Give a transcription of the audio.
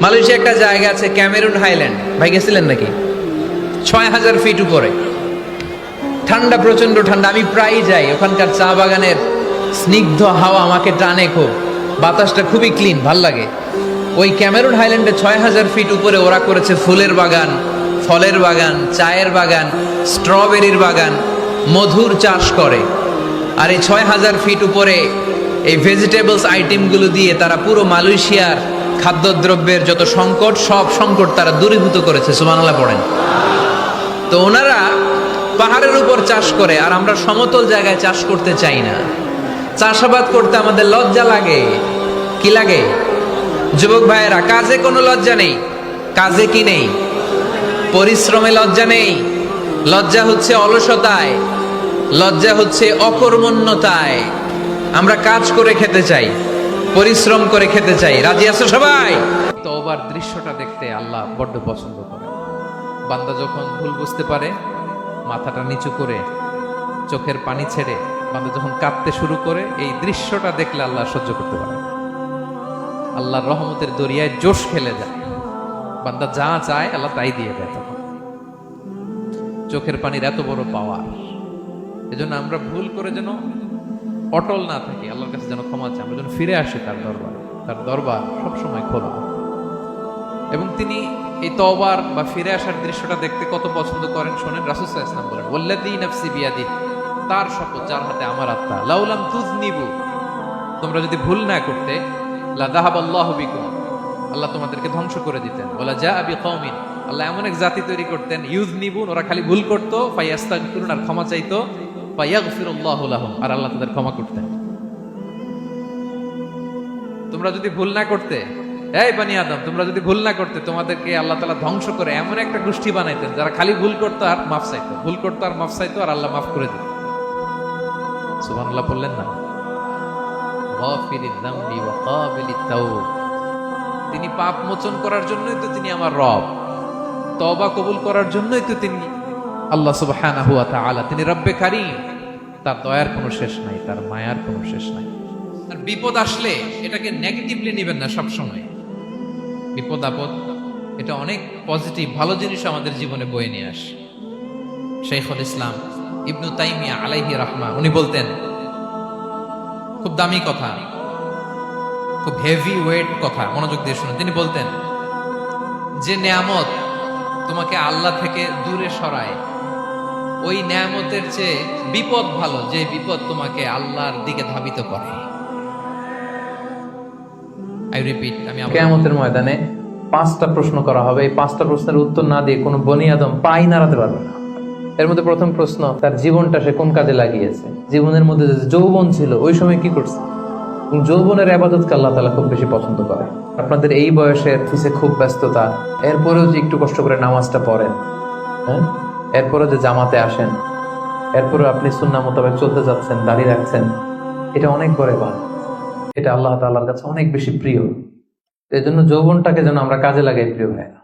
Malaysia একটা জায়গা আছে ক্যামেরুন হাইল্যান্ড। ভাই গেছিলেন নাকি? ছয় হাজার ফিট উপরে। ঠান্ডা প্রচণ্ড ঠান্ডা। আমি প্রায়ই যাই। ওখানকার চা বাগানের স্নিগ্ধ হাওয়া আমাকে টানে খুব। বাতাসটা খুবই ক্লিন ভালো লাগে। ওই ক্যামেরুন হাইল্যান্ডে ছয় হাজার ফিট উপরে ওরা করেছে ফুলের বাগান, ফলের বাগান, চায়ের বাগান স্ট্রবেরির বাগান, মধুর চাষ করে। আর এই ছয় হাজার ফিট উপরে এই ভেজিটেবলস আইটেমগুলো দিয়ে তারা পুরো মালয়েশিয়ার খাদ্যদ্রব্যের যত সংকট, সব সংকট তারা দূরীভূত করেছে সুমানাল্লাহ পড়েন। তো ওনারা পাহাড়ের উপর চাষ করে, আর আমরা সমতল জায়গায় চাষ করতে চাই না। চাষাবাদ করতে আমাদের লজ্জা লাগে। কি লাগে? যুবক ভাইয়েরা, কাজে কোনো লজ্জা নেই। কাজে কি নেই? পরিশ্রমে লজ্জা নেই। লজ্জা হচ্ছে অলসতায়। লজ্জা হচ্ছে অকর্মণ্যতায়। আমরা কাজ করে খেতে চাই। পরিশ্রম করে খেতে চাই। রাজি আছো সবাই? তওবার দৃশ্যটা দেখতে আল্লাহ বড্ড পছন্দ করে বান্দা যখন ভুল বুঝতে পারে, মাথাটা নিচু করে, চোখের পানি ছেড়ে বান্দা যখন কাঁদতে শুরু করে, এই দৃশ্যটা দেখলে আল্লাহ সহ্য করতে পারে। আল্লাহর রহমতের দরিয়ায় জোশ খেলে যায়। বান্দা যা চায় আল্লাহ তাই দিয়ে দেয় তখন। চোখের পানির এত বড় পাওয়ার। এজন্য আমরা ভুল করে যেন অটল না থাকি, আল্লাহর কাছে যেন ক্ষমা চাই আমরা যেন ফিরে আসি তার দরবার। তার দরবার সবসময় খোলা। এবং তিনি এই তওবার বা ফিরে আসার দৃশ্যটা দেখতে কত পছন্দ করেন, শোনেন রাসুসাহ ইসলাম বলেন ওল্লাদি নফসি বিয়াদি তার শপথ, যার হাতে আমার আত্মা। লাউলাম তুজনিবু তোমরা যদি ভুল না করতে, লা দাহাব আল্লাহ বিকুম, আল্লাহ তোমাদেরকে ধ্বংস করে দিতেন। বলা যা আবি কওমিন আল্লাহ এমন এক জাতি তৈরি করতেন ইউজ নিবুন ওরা খালি ভুল করতো, ফাইয়াস্তাগফিরুন, আর ক্ষমা চাইতো। আর আল্লাহ তাদের ক্ষমা করতেন তোমরা যদি ভুল না করতে, এই বানি আদম, তোমরা যদি ভুল না করতে, তোমাদেরকে আল্লাহ তালা ধ্বংস করে এমন একটা গোষ্ঠী বানাইতেন, যারা খালি ভুল করতো আর মাফ চাইতো। ভুল করতো আর মাফ চাইতো, আর আল্লাহ মাফ করে দিত। সুবহানাল্লাহ বললেন না। তিনি পাপ মোচন করার জন্যই তো তিনি আমার রব। তওবা কবুল করার জন্যই তো তিনি আল্লাহ তাআলা। তিনি রব্বে কারীম। তার দয়ার কোনো শেষ নাই, তার মায়ার কোনো শেষ নাই। আর বিপদ আসলে এটাকে নেগেটিভলি নেবেন না সব সময় বিপদ আপদ, এটা অনেক পজিটিভ ভালো জিনিস আমাদের জীবনে বয়ে নিয়ে আসে। শেখুল ইসলাম ইবনু তাইমিয়া আলাইহি রাহমা উনি বলতেন, খুব দামি কথা, খুব হেভি ওয়েট কথা, মনোযোগ দিয়ে শুনুন। তিনি বলতেন, যে নেয়ামত তোমাকে আল্লাহ থেকে দূরে সরায় ওই নেয়ামতের চেয়ে বিপদ ভালো, যে বিপদ তোমাকে আল্লাহর দিকে ধাবিত করে। আই রিপিট আমি ময়দানে পাঁচটা প্রশ্ন করা হবে। এই পাঁচটা প্রশ্নের উত্তর না দিয়ে কোনো বনি আদম পাই নাড়াতে পারবে না। এর মধ্যে প্রথম প্রশ্ন, তার জীবনটা সে কোন কাজে লাগিয়েছে? জীবনের মধ্যে যে যৌবন ছিল, ওই সময় কি করছে? যৌবনের আবাদতকে আল্লাহ তালা খুব বেশি পছন্দ করে। আপনাদের এই বয়সে অফিসে খুব ব্যস্ততা, এরপরেও যে একটু কষ্ট করে নামাজটা পড়েন হ্যাঁ? এরপরেও যে জামাতে আসেন, এরপরেও আপনি সুন্না মোতাবেক চলতে যাচ্ছেন, দাঁড়িয়ে রাখছেন, এটা অনেক বড় এবার এটা আল্লাহ তাল্লার কাছে অনেক বেশি প্রিয়। এই জন্য যৌবনটাকে যেন আমরা কাজে লাগাই, প্রিয় ভাইয়া